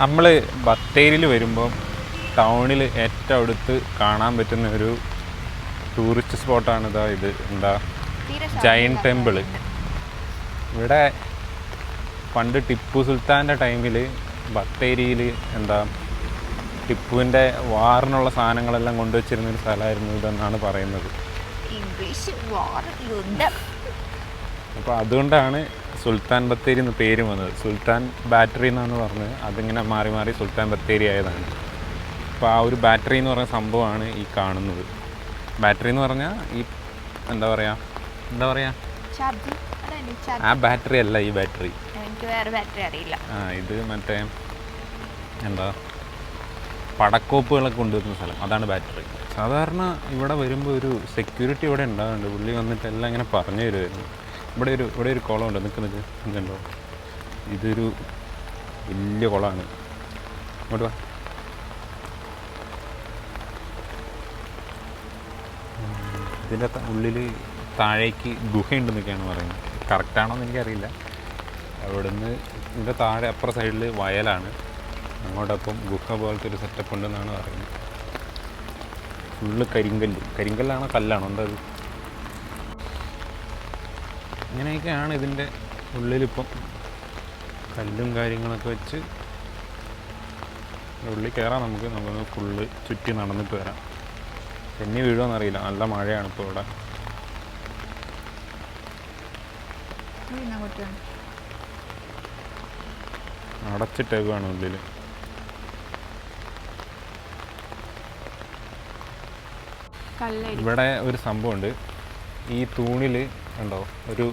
നമ്മൾ ബത്തേരിയിൽ വരുമ്പോൾ ടൗണിൽ ഏറ്റവും അടുത്ത് കാണാൻ പറ്റുന്ന ഒരു ടൂറിസ്റ്റ് സ്പോട്ടാണ് ഇതാ ഇത് എന്താ ജൈൻ ടെമ്പിൾ ഇവിടെ പണ്ട് ടിപ്പു സുൽത്താന്റെ ടൈമിൽ ബത്തേരിയിൽ എന്താ ടിപ്പുവിന്റെ വാറിനുള്ള സാധനങ്ങളെല്ലാം കൊണ്ടുവച്ചിരുന്ന ഒരു സ്ഥലമായിരുന്നു ഇതെന്നാണ് പറയുന്നത്. ഇംഗ്ലീഷ് വാർ യുദ്ധം. അപ്പോൾ അതുകൊണ്ടാണ് സുൽത്താൻ ബത്തേരി എന്ന് പേര് വന്നത്. സുൽത്താൻ ബാറ്ററി എന്നാണ് പറഞ്ഞത്. അതിങ്ങനെ മാറി മാറി സുൽത്താൻ ബത്തേരി ആയതാണ്. അപ്പോൾ ആ ഒരു ബാറ്ററി എന്ന് പറഞ്ഞ സംഭവമാണ് ഈ കാണുന്നത്. ബാറ്ററി എന്ന് പറഞ്ഞാൽ ഈ എന്താ പറയുക എന്താ പറയുക ആ ബാറ്ററി അല്ല ഈ ബാറ്ററി. എനിക്ക് വേറെ ബാറ്ററി അറിയില്ല. ആ ഇത് മറ്റേ എന്താ? പടക്കോപ്പുകളൊക്കെ കൊണ്ടുവരുന്ന സ്ഥലം. അതാണ് ബാറ്ററി. സാധാരണ ഇവിടെ വരുമ്പോൾ ഒരു സെക്യൂരിറ്റി ഇവിടെ ഉണ്ടാകുന്നുണ്ട് പുള്ളി വന്നിട്ട് എല്ലാം ഇങ്ങനെ പറഞ്ഞു തരുമായിരുന്നു ഇവിടെ ഒരു ഇവിടെ ഒരു കുളമുണ്ട്. നിൽക്ക് നിൽക്ക് ഇതുണ്ടോ? ഇതൊരു വലിയ കുളമാണ്. അങ്ങോട്ട് വാ. ഇതിന്റെ ഉള്ളിൽ താഴേക്ക് ഗുഹയുണ്ടെന്നൊക്കെയാണ് പറയുന്നത്. കറക്റ്റാണോ എന്ന് എനിക്കറിയില്ല. അവിടുന്ന് ഇതിന്റെ താഴെ അപ്പുറ സൈഡിൽ വയലാണ്. അങ്ങോട്ടപ്പം ഗുഹ പോലത്തെ ഒരു സെറ്റപ്പ് ഉണ്ടെന്നാണ് പറയുന്നത്. ഫുള്ള് കരിങ്കല്ല്. കരിങ്കല്ലാണോ കല്ലാണോ? എന്താ അത് ഇങ്ങനെയൊക്കെയാണ് ഇതിന്റെ ഉള്ളിലിപ്പം കല്ലും കാര്യങ്ങളൊക്കെ വെച്ച് ഉള്ളിൽ കയറാം നമുക്ക് നമുക്ക് ഫുള്ള് ചുറ്റി നടന്നിട്ട് വരാം. തെന്നി വീഴുമെന്നറിയില്ല നല്ല മഴയാണ് ഇപ്പോൾ ഇവിടെ. അടച്ചിട്ടേക്കാണ് ഉള്ളിൽ ഇവിടെ ഒരു സംഭവമുണ്ട്. ഈ തൂണിൽ ഉണ്ടോ? ഒരു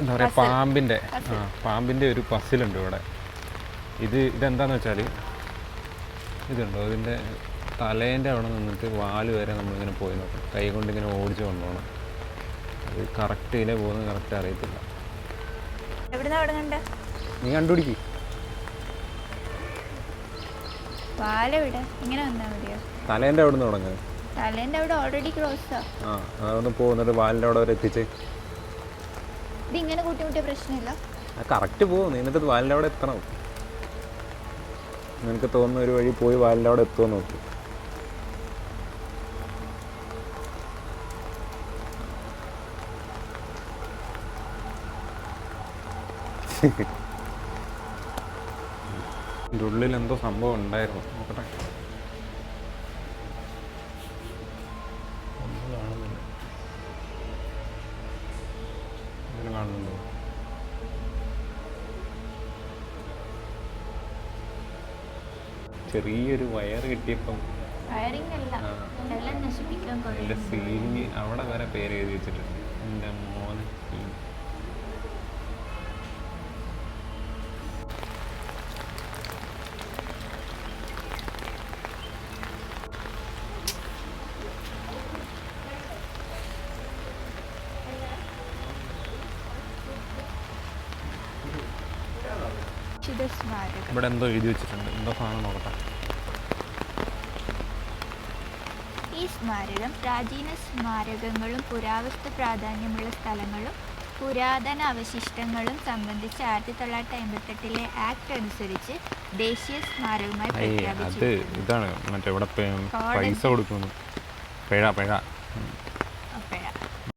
എന്താ പറയുക. പാമ്പിന്റെ ആ പാമ്പിന്റെ ഒരു പസിലുണ്ട് ഇവിടെ. ഇത് ഇതെന്താന്ന് വെച്ചാൽ ഇതുണ്ടോ? ഇതിന്റെ തലേന്റെ അവിടെ നിന്നിട്ട് വാൽ വരെ നമ്മളിങ്ങനെ പോയി നോക്കും. കൈ കൊണ്ട് ഇങ്ങനെ ഓടിച്ച് കൊണ്ടുപോകണം അത് കറക്റ്റ് ഇതിലെ പോകുന്നത് കറക്റ്റ് അറിയത്തില്ല. നീ കണ്ടുപിടിക്ക്. തലേന്റെ അവിടെ നിന്ന് തുടങ്ങുക തലേന്റെ അവിടെ ഓൾറെഡി ക്രോസ് ആ. അതൊന്ന് പോകുന്നിട്ട് വാലിന്റെ അവിടെ വരെ എത്തിച്ച്. ഇത് ഇങ്ങനെ കൂട്ടിമുട്ടിയ പ്രശ്നമില്ല. ആ കറക്റ്റ് പോകും നീ എന്നിട്ട് വാലിന്റെ അവിടെ എത്തണം. നിനക്ക് തോന്നുന്ന ഒരു വഴി പോയി വാലിന്റെ അവിടെ എത്തുമോ നോക്ക്. ഇതിന്റെ ഉള്ളിൽ എന്തോ സംഭവം ഉണ്ടായിരുന്നു. നോക്കട്ടെ. ചെറിയൊരു വയർ കിട്ടിയപ്പം എന്റെ സീലിന് അവിടെ വരെ പേര് എഴുതി വെച്ചിട്ടുണ്ട്. എന്റെ മോനെ ശിതസ്മാരകം ഇവിടെ എന്തോ എഴുതി വെച്ചിട്ടുണ്ട്. എന്തോ സാധനം നോക്കട്ടെ. ഈ സ്മാരകം പ്രാചീന സ്മാരകങ്ങളും പുരാവസ്തു പ്രാധാന്യമുള്ള സ്ഥലങ്ങളും പുരാതന അവശിഷ്ടങ്ങളും സംബന്ധിച്ച് ആയിരത്തി തൊള്ളായിരത്തി അമ്പത്തെട്ടിലെ ആക്ട് അനുസരിച്ച് ദേശീയ സ്മാരകമായി അത് പ്രഖ്യാപിച്ചു ഇതാണ്. മറ്റേ ഇവിടെ പേ- പൈസ കൊടുക്കുന്നു. പിഴ പിഴ.